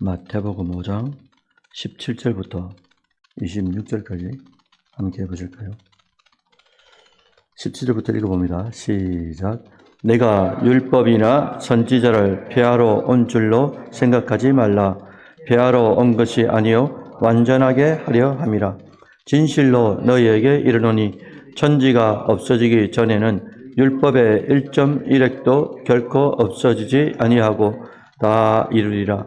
마태복음 5장 17절부터 26절까지 함께 해보실까요? 17절부터 읽어봅니다. 시작. 내가 율법이나 선지자를 폐하러 온 줄로 생각하지 말라. 폐하러 온 것이 아니요 완전하게 하려 함이라. 진실로 너희에게 이르노니 천지가 없어지기 전에는 율법의 1.1획도 결코 없어지지 아니하고 다 이루리라.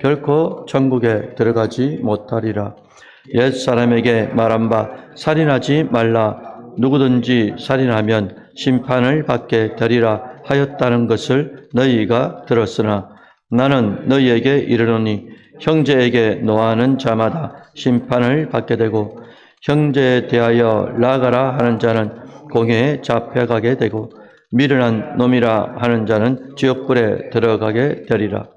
결코 천국에 들어가지 못하리라. 옛 사람에게 말한 바 살인하지 말라. 누구든지 살인하면 심판을 받게 되리라 하였다는 것을 너희가 들었으나 나는 너희에게 이르노니 형제에게 노하는 자마다 심판을 받게 되고 형제에 대하여 나가라 하는 자는 공회에 잡혀가게 되고 미련한 놈이라 하는 자는 지옥불에 들어가게 되리라.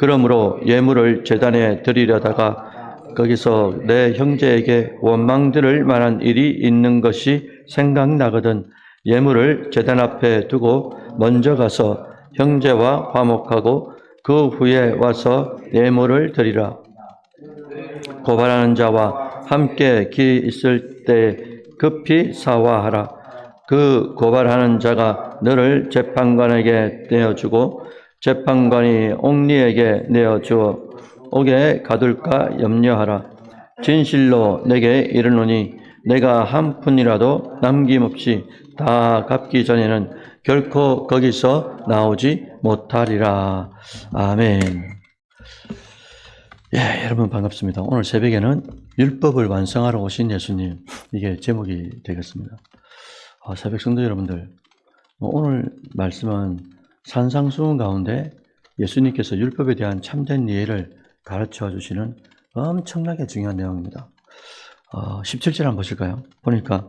그러므로 예물을 재단에 드리려다가 거기서 내 형제에게 원망 들을 만한 일이 있는 것이 생각나거든 예물을 재단 앞에 두고 먼저 가서 형제와 화목하고 그 후에 와서 예물을 드리라. 고발하는 자와 함께 기 있을 때 급히 사화하라. 그 고발하는 자가 너를 재판관에게 내어주고 재판관이 옥리에게 내어 주어 옥에 가둘까 염려하라. 진실로 내게 이르노니 내가 한 푼이라도 남김없이 다 갚기 전에는 결코 거기서 나오지 못하리라. 아멘. 예, 여러분 반갑습니다. 오늘 새벽에는 율법을 완성하러 오신 예수님 이게 제목이 되겠습니다. 아, 새벽 성도 여러분들 뭐 오늘 말씀은 산상수훈 가운데 예수님께서 율법에 대한 참된 이해를 가르쳐 주시는 엄청나게 중요한 내용입니다. 어, 17절 한번 보실까요? 보니까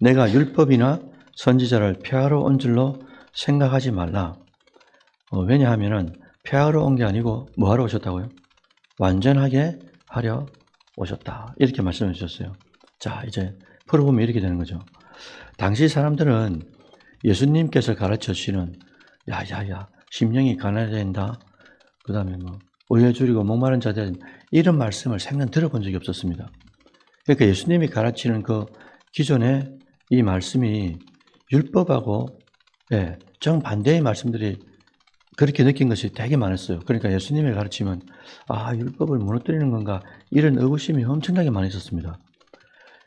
내가 율법이나 선지자를 폐하러 온 줄로 생각하지 말라. 어, 왜냐하면은 폐하러 온 게 아니고 뭐하러 오셨다고요? 완전하게 하려 오셨다. 이렇게 말씀해 주셨어요. 자, 이제 풀어보면 이렇게 되는 거죠. 당시 사람들은 예수님께서 가르쳐 주시는 야야야 심령이 가난해진다. 그 다음에 뭐 의에 줄이고 목마른 자들 이런 말씀을 생전 들어본 적이 없었습니다. 그러니까 예수님이 가르치는 그 기존의 이 말씀이 율법하고 예, 정반대의 말씀들이 그렇게 느낀 것이 되게 많았어요. 그러니까 예수님의 가르침은 아 율법을 무너뜨리는 건가 이런 의구심이 엄청나게 많이 있었습니다.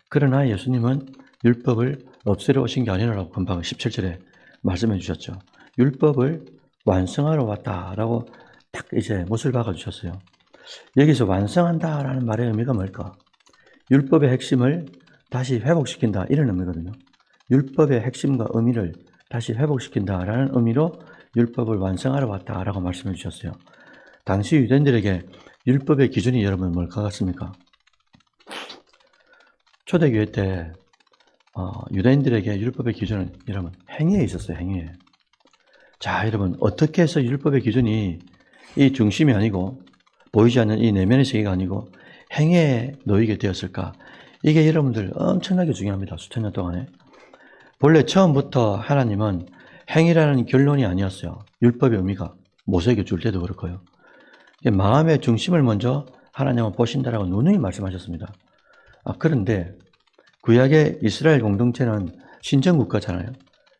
그러나 예수님은 율법을 없애려 오신 게 아니라고 금방 17절에 말씀해 주셨죠. 율법을 완성하러 왔다라고 딱 이제 못을 박아 주셨어요. 여기서 완성한다라는 말의 의미가 뭘까? 율법의 핵심을 다시 회복시킨다 이런 의미거든요. 율법의 핵심과 의미를 다시 회복시킨다라는 의미로 율법을 완성하러 왔다라고 말씀해 주셨어요. 당시 유대인들에게 율법의 기준이 여러분 뭘까 같습니까? 초대교회 때 어, 유대인들에게 율법의 기준은 여러분 행위에 있었어요. 행위에. 자, 여러분 어떻게 해서 율법의 기준이 이 중심이 아니고 보이지 않는 이 내면의 세계가 아니고 행위에 놓이게 되었을까? 이게 여러분들 엄청나게 중요합니다. 수천 년 동안에. 본래 처음부터 하나님은 행위라는 결론이 아니었어요. 율법의 의미가 모세에게 줄 때도 그렇고요. 마음의 중심을 먼저 하나님은 보신다라고 누누이 말씀하셨습니다. 아, 그런데 구약의 이스라엘 공동체는 신정국가잖아요.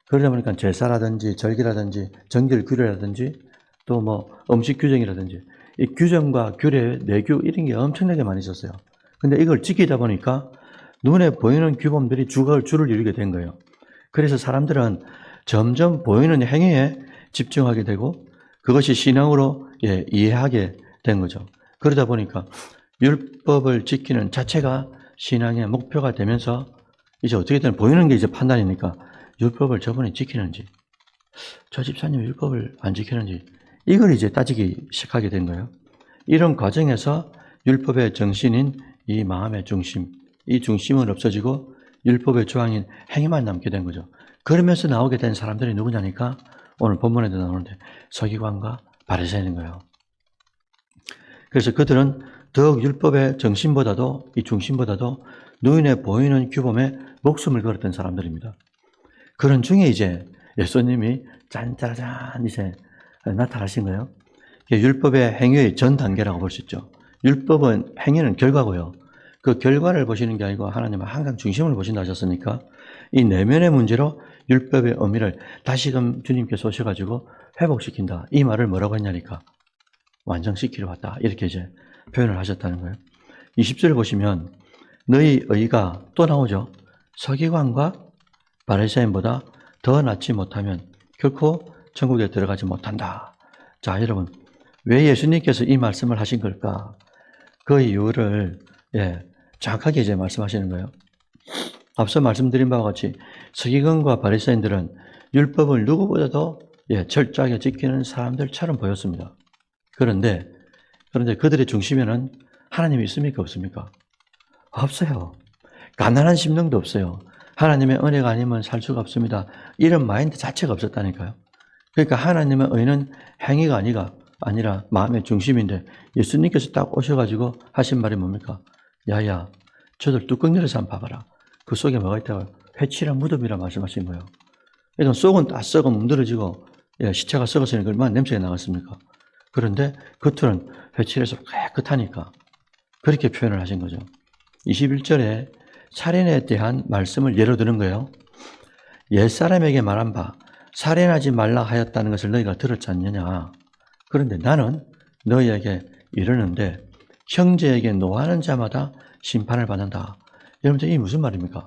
그러다 보니까 제사라든지 절기라든지 정결 규례라든지 또 뭐 음식 규정이라든지 이 규정과 규례, 내규 이런 게 엄청나게 많이 있었어요. 근데 이걸 지키다 보니까 눈에 보이는 규범들이 주가 줄을 이루게 된 거예요. 그래서 사람들은 점점 보이는 행위에 집중하게 되고 그것이 신앙으로 예, 이해하게 된 거죠. 그러다 보니까 율법을 지키는 자체가 신앙의 목표가 되면서 이제 어떻게든 보이는 게 이제 판단이니까 율법을 저번에 지키는지 저 집사님 율법을 안 지키는지 이걸 이제 따지기 시작하게 된 거예요. 이런 과정에서 율법의 정신인 이 마음의 중심, 이 중심은 없어지고 율법의 조항인 행위만 남게 된 거죠. 그러면서 나오게 된 사람들이 누구냐니까 오늘 본문에도 나오는데 서기관과 바리새인인 거예요. 그래서 그들은 더욱 율법의 정신보다도 이 중심보다도 눈에 보이는 규범에 목숨을 걸었던 사람들입니다. 그런 중에 이제 예수님이 짠짜잔 이제 나타나신 거예요. 율법의 행위의 전 단계라고 볼 수 있죠. 율법은 행위는 결과고요. 그 결과를 보시는 게 아니고 하나님은 항상 중심을 보신다 하셨으니까 이 내면의 문제로 율법의 의미를 다시금 주님께서 오셔가지고 회복시킨다. 이 말을 뭐라고 했냐니까 완성시키러 왔다. 이렇게 이제 표현을 하셨다는 거예요. 20절 보시면 너희 의가 또 나오죠. 서기관과 바리새인보다 더 낫지 못하면 결코 천국에 들어가지 못한다. 자, 여러분 왜 예수님께서 이 말씀을 하신 걸까? 그 이유를 예, 정확하게 이제 말씀하시는 거예요. 앞서 말씀드린 바와 같이 서기관과 바리새인들은 율법을 누구보다도 예, 철저하게 지키는 사람들처럼 보였습니다. 그런데 그런데 그들의 중심에는 하나님이 있습니까 없습니까? 없어요. 가난한 심령도 없어요. 하나님의 은혜가 아니면 살 수가 없습니다. 이런 마인드 자체가 없었다니까요. 그러니까 하나님의 의는 행위가 아니가 아니라 마음의 중심인데 예수님께서 딱 오셔가지고 하신 말이 뭡니까? 야야, 저들 뚜껑 열어서 한번 봐봐라. 그 속에 뭐가 있다고 회칠한 무덤이라 말씀하신 거예요. 그러니까 속은 다 썩어 뭉들어지고 예, 시체가 썩었으니까 얼마나 냄새가 나갔습니까? 그런데 겉은 회칠해서 깨끗하니까 그렇게 표현을 하신 거죠. 21절에 살인에 대한 말씀을 예로 드는 거예요. 옛사람에게 말한 바 살인하지 말라 하였다는 것을 너희가 들었지 않느냐. 그런데 나는 너희에게 이르는데 형제에게 노하는 자마다 심판을 받는다. 여러분들 이 무슨 말입니까?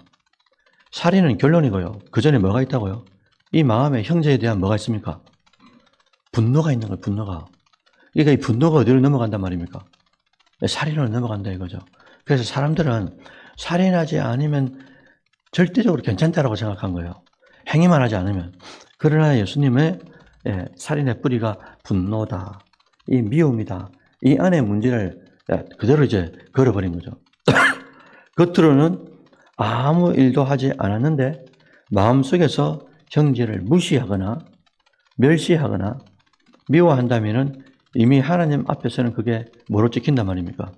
살인은 결론이고요. 그 전에 뭐가 있다고요? 이 마음에 형제에 대한 뭐가 있습니까? 분노가 있는 거예요. 분노가. 그러니까 이 분노가 어디로 넘어간단 말입니까? 살인으로 넘어간다 이거죠. 그래서 사람들은 살인하지 않으면 절대적으로 괜찮다라고 생각한 거예요. 행위만 하지 않으면. 그러나 예수님의 예, 살인의 뿌리가 분노다. 이 미움이다. 이 안의 문제를 예, 그대로 이제 걸어버린 거죠. 겉으로는 아무 일도 하지 않았는데 마음속에서 형제를 무시하거나 멸시하거나 미워한다면은 이미 하나님 앞에서는 그게 뭐로 찍힌단 말입니까?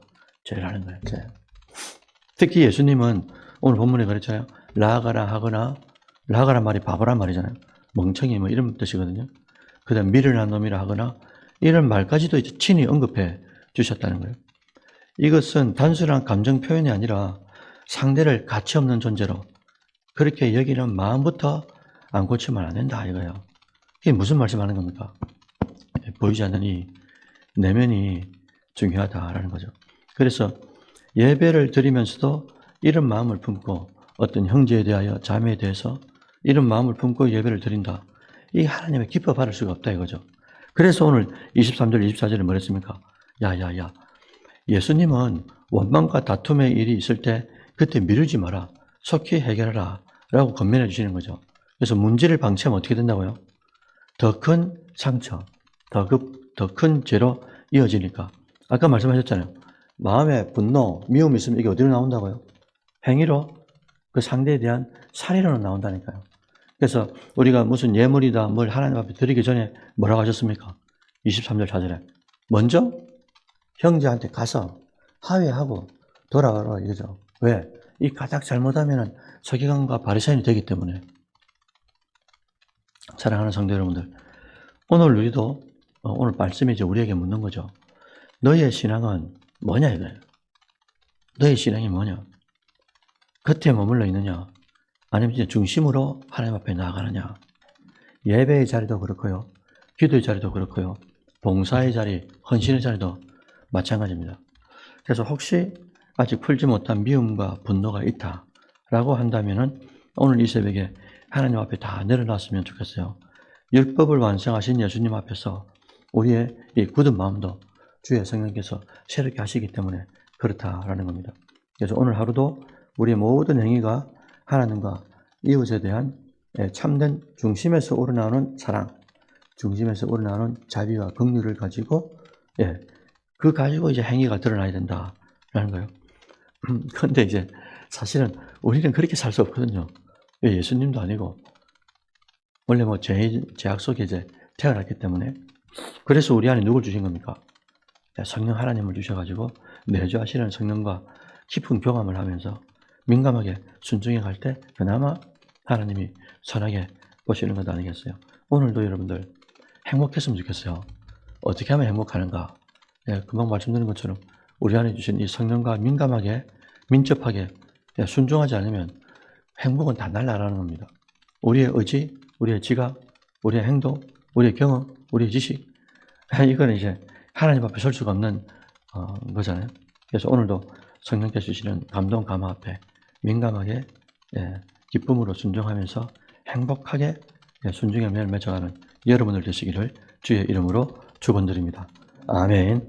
죄라는 거예요. 죄. 특히 예수님은 오늘 본문에 그랬잖아요. 라가라 하거나 라가라 말이 바보란 말이잖아요. 멍청이 뭐 이런 뜻이거든요. 그다음 미련한 놈이라 하거나 이런 말까지도 이제 친히 언급해 주셨다는 거예요. 이것은 단순한 감정 표현이 아니라 상대를 가치 없는 존재로 그렇게 여기는 마음부터 안 고치면 안 된다 이거예요. 이게 무슨 말씀하는 겁니까? 보이지 않는 이 내면이 중요하다라는 거죠. 그래서 예배를 드리면서도 이런 마음을 품고 어떤 형제에 대하여 자매에 대해서 이런 마음을 품고 예배를 드린다. 이 하나님의 기뻐 받을 수가 없다 이거죠. 그래서 오늘 23절, 24절에 뭐랬습니까? 야, 야, 야. 예수님은 원망과 다툼의 일이 있을 때 그때 미루지 마라. 속히 해결하라. 라고 건면해 주시는 거죠. 그래서 문제를 방치하면 어떻게 된다고요? 더 큰 상처, 더 급, 더 큰 죄로 이어지니까. 아까 말씀하셨잖아요. 마음에 분노, 미움이 있으면 이게 어디로 나온다고요? 행위로 그 상대에 대한 살인으로 나온다니까요. 그래서 우리가 무슨 예물이다, 뭘 하나님 앞에 드리기 전에 뭐라고 하셨습니까? 23절 4절에. 먼저 형제한테 가서 하회하고 돌아가라 이거죠. 왜? 이 가작 잘못하면 서기관과 바리새인이 되기 때문에. 사랑하는 성도 여러분들, 오늘 우리도 어, 오늘 말씀이 이제 우리에게 묻는 거죠. 너희의 신앙은 뭐냐 이거예요. 너희 신앙이 뭐냐? 겉에 머물러 있느냐? 아니면 이제 중심으로 하나님 앞에 나아가느냐? 예배의 자리도 그렇고요. 기도의 자리도 그렇고요. 봉사의 자리, 헌신의 자리도 마찬가지입니다. 그래서 혹시 아직 풀지 못한 미움과 분노가 있다 라고 한다면은 오늘 이 새벽에 하나님 앞에 다 내려놨으면 좋겠어요. 율법을 완성하신 예수님 앞에서 우리의 이 굳은 마음도 주의 성령께서 새롭게 하시기 때문에 그렇다라는 겁니다. 그래서 오늘 하루도 우리의 모든 행위가 하나님과 이웃에 대한 예, 참된 중심에서 우러나오는 사랑, 중심에서 우러나오는 자비와 긍휼을 가지고 예, 그 가지고 이제 행위가 드러나야 된다라는 거예요. 근데 이제 사실은 우리는 그렇게 살 수 없거든요. 왜 예수님도 아니고 원래 뭐 죄, 죄악 속에 이제 태어났기 때문에 그래서 우리 안에 누굴 주신 겁니까? 네, 성령 하나님을 주셔가지고 내주하시는 성령과 깊은 교감을 하면서 민감하게 순종해 갈 때 그나마 하나님이 선하게 보시는 것 아니겠어요? 오늘도 여러분들 행복했으면 좋겠어요. 어떻게 하면 행복하는가? 예, 금방 말씀드린 것처럼 우리 안에 주신 이 성령과 민감하게 민첩하게 예, 순종하지 않으면 행복은 다 날아가는 겁니다. 우리의 의지, 우리의 지각, 우리의 행동, 우리의 경험, 우리의 지식 이거는 이제 하나님 앞에 설 수가 없는 어, 거잖아요. 그래서 오늘도 성령께서 주시는 감동 감화 앞에 민감하게 예, 기쁨으로 순종하면서 행복하게 예, 순종의 면을 맺어가는 여러분들 되시기를 주의 이름으로 축원드립니다. 아멘.